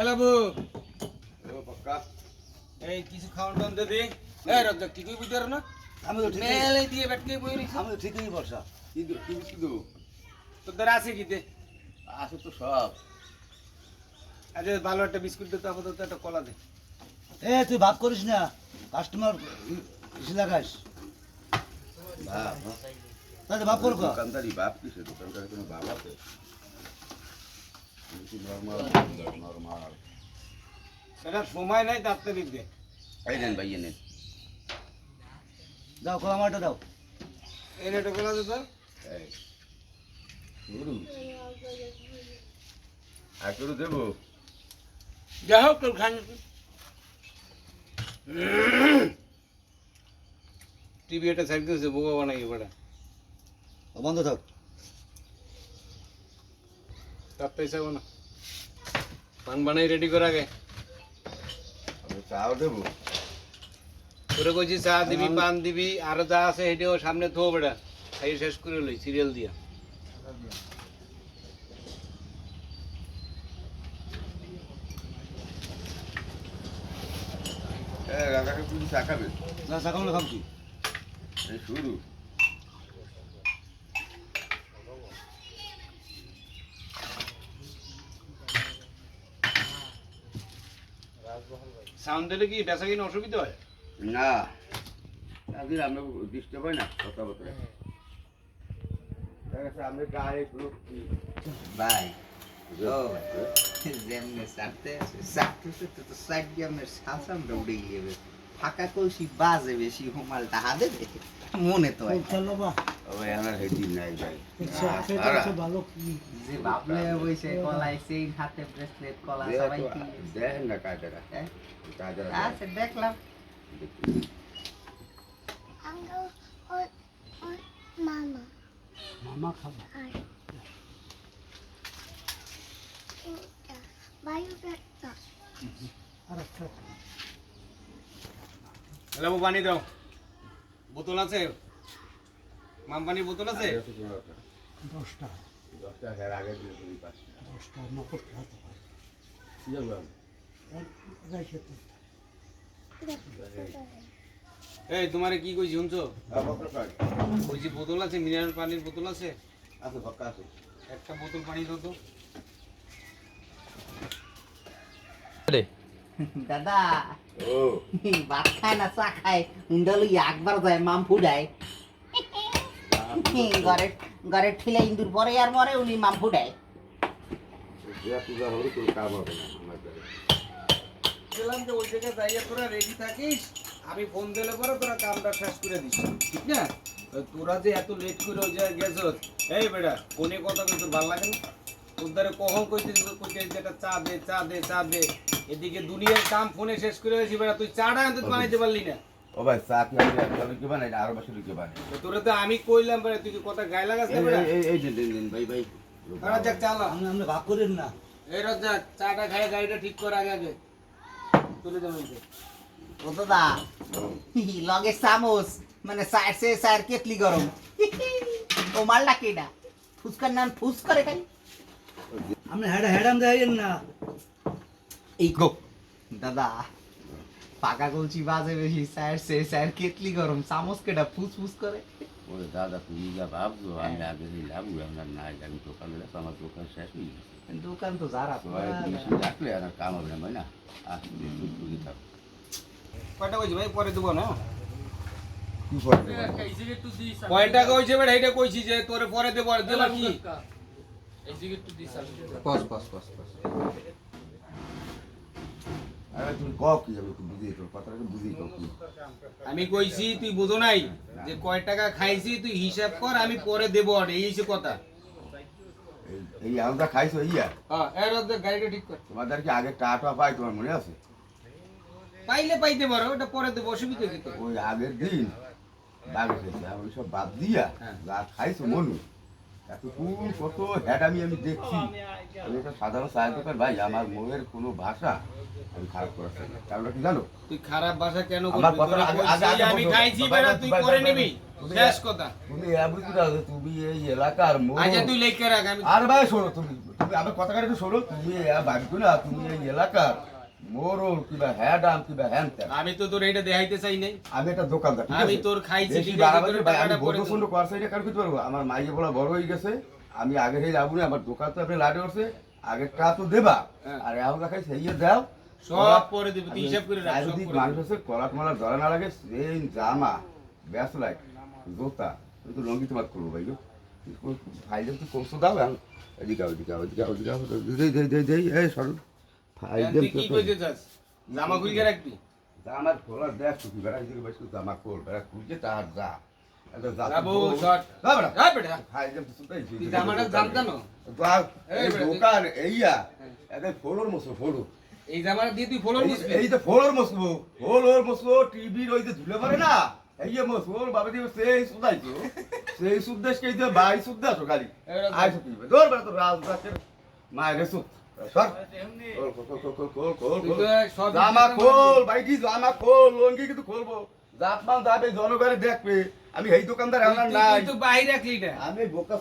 এলাবু ও পক্কা এই কিছু খাওয়ান টাউন দে দে। এই রজ্জাক ঠিকই বুঝতে পারো না? আমি তো ঠিকই মেলে দিয়ে বেটকে বই রইছ। আমি তো ঠিকই বর্ষা কি দু কি কি দু? তোর আছে কি দে আছে তো সব। আজ ভালো একটা বিস্কুট দে তো আপাতত একটা কলা দে। এ তুই ভাব করিস না। কাস্টমার এসে লাগাস। বাপ তাহলে ভাব করব দোকানদারি বাপ কিসে দোকানদারি? কোনো বাপ আছে? নর্মাল নর্মাল সময় নাই তাড়াতাড়ি দে এই নেন ভাই নেন। দাও মাটা দাও। এই রেটে কলা দে তো? আর শুরু দেবো। যা হোক তোর খান। টিভি এটা সাইড দিয়েছে বোকা বানাই এবারে বন্ধ থাক। তাড়াতাড়ি যাব না পান বানাই রেডি করা আগে। চাও দেবো। তোরে কইছি চা দিবি পান দিবি আর যা আছে সেটাও সামনে থো বেটা খাই শেষ করে লই সিরিয়াল দিয়া। হ্যাঁ রাজাকে তুমি চা খাবে? না এই শুরু। সাউন্ড দিলে কি বেচা কিনা অসুবিধা হয়? না। আজকে আমরা ডিস্টার্ব হয় না কথাবার্তা। দেখা আমরা গায়ে শুরু যেমনি সারতে সারতে সারতে তো সাইড দিয়ে আমার শাসামটা উড়ে গিয়ে ফাঁকা কলসি বাজে বেশি হুমালটা হাতে মনে তো হয়। ওই আমার হেডি নাই ভাই যে ভাবলে বইছে কলাই চেইন হাতে ব্রেসলেট কলা সবাই কি দেখেন না কাজটা হ্যাঁ? আচ্ছা দেখলাম Uncle or, or Mama. মামা খাব হ্যালো পানি দাও বোতল আছে মাম পানির বোতল আছে? দশটা। দশটা হাজার আগে দিয়ে তুমি দশটা নকল খাতে কি এই তোমারে কি কইছি শুনছো? কইছি বোতল আছে মিনারেল পানির বোতল আছে? আছে পক্কা আছে। একটা বোতল পানি দাও তো। দাদা ও। ভাত খায় না চা খায়। উন্ডালু একবার যায় মাম ফুডায়। ঘরে ঘরে ঠিলে ইন্দুর পরে আর মরে উনি মাম ফুডায় পূজা পূজা হলে কোনো কাম হবে না আমার দ্বারা। বললাম যে ওই জায়গায় যাইয়া তোরা রেডি থাকিস আমি ফোন দিলে পরে তোরা কামটা শেষ করে দিস ঠিক না? তোরা যে এত লেট করে ওই জায়গায় গেছ এই বেটা ফোনে কথা ভালো লাগে না? দ্বারা কখন কইতে কইতে যেটা চা দে চা দে চা দে? এদিকে দুনিয়ার কাম ফোনে শেষ করে গেছি বেটা তুই চাটা আনতে বানাইতে পারলি না। ও ভাই চা কি আমি একটা লুকে বানাই আরও বছর লুকে বানাই তো তোরা তো আমি কইলাম বেটা তুই কি কথা গায়ে লাগাস না এই- এই- দিন দিন ভাই ভাই। রাজ্জাক চালা। আমি আমরা ভাগ করেন না। এই রাজ্জাক চাটা খাই গাড়িটা ঠিক কর আগে আগে। তুলে দেবেন ও দাদা লগে চামচ মানে চার সে চার কেটলি গরম। ও মারলা কেডা? ফুচকার নাম ফুস করে খাই আমি হেডা হেডাম দেখাইয়েন না। এই গো। দাদা পাকা কলচি বাজে বেশি। চার সে চার কেটলি গরম। চামচ কেডা ফুস ফুস করে। ওরে দাদা তুমি যা ভাবছ আমি আগে দিলাম আমরা নাই আমি দোকান দিলাম আমার দোকান শেষ হয়ে গেছে। দোকান তো যারা সবাই তুমি ডাকলে আর কাম হবে না ভাই না? আসলে তুমি থাকো কয়টা কইছি ভাই? পরে দেবো না? কি করবে কয়টা কইছে বেটা এইটা কইছি যে তোরে পরে দেবো আর দিলা কি? পস পস পস পস আরে তুমি কও কি আমি বুঝি তোর কথাটা বুঝি কও কি আমি কইছি তুই বুঝো নাই যে কয় টাকা খাইছি তুই হিসাব কর আমি পরে দেবো আর এই হচ্ছে কথা। এই- আমরা খাইছো ইয়া? হ্যাঁ এর মধ্যে গাড়িটা ঠিক কর। তোমাদের কি আগে টাটা পাই তোমার মনে আছে? পাইলে পাইতে পারো ওটা পরে দেবো অসুবিধা কি তো ওই আগের দিন বাগে খেয়েছে আমি সব বাদ দিয়া হ্যাঁ। যা খাইছো মনু। কত হ্যাডামি আমি দেখছি। আমি একটা সাধারণ চায়ের দোকান ভাই আমার মনের কোনো ভাষা আমি খারাপ করার চাই কি জানো? তুই খারাপ ভাষা কেন আমার করবি? আগে- আগে- আগে আমি খাইছি ভাই, তুই করে নিবি। শেষ কথা। তুমি এই এলাকার আচ্ছা তুই লেখকে রাখ আমি আর ভাই শোনো তুমি তুমি আমার কথা একটু শোনো। তুমি ভাবছ না তুমি এই এলাকার মোরল কিবা হ্যাঁ ডাম কিবা হ্যান। আমি তো তোর এটা দেখাইতে চাই নাই। আমি একটা দোকানদার আমি? তোর খাইছি বেশি বাড়াবাড়ি ভাই, আমি টাকাটা পরে বন্ধু সন্ধু করার সাইডে কার করতে পারব আমার মাইয়ে বলা বড় হয়ে গেছে আমি আগে হয়ে যাব না আমার দোকান তো আপনি লাডে উঠছে আগের টা তো দেবা। হ্যাঁ। আর এখন দেখাই সেই দাও। সব পরে দিবি তুই হিসাব করে রাখ করে মানুষ। আছে কলাট মালা ধরা না লাগে সেই জামা ব্যাস লাইট জোতা। তুই তো লঙ্গি তোমার করব ভাই ফাইলে তো কমসো দাও এদিকে এদিকে এদিকে এদিকে দেই দেই দেই এই সরু। তুই কি কইতে চাস? জামা খুলকে রাখবি? জামার খোলা দেখ তুই বেড়া এদিকে বসে জামা খোল বেড়া খুলছে তার যা। এটা যাব শর্ট যা বেড়া। হ্যাঁ তুই জামাটা এই দোকান এইয়া। ফলোর ফলো এই জামাটা দিয়ে তুই ফলোর এই- এই তো ফলোর মসবো ফলোর মসবো টিভির ওই যে ঝুলে পারে না? এই যে মসবো বাবা দিয়ে সেই সুদাইছো সেই সুদ্দেশ কে যে ভাই সুদ্দাস খালি। এবার আই সত্যি দৌড় বেড়া তো মায়ের সুদ। আমি এই দোকানদার নাই। আমি বোকা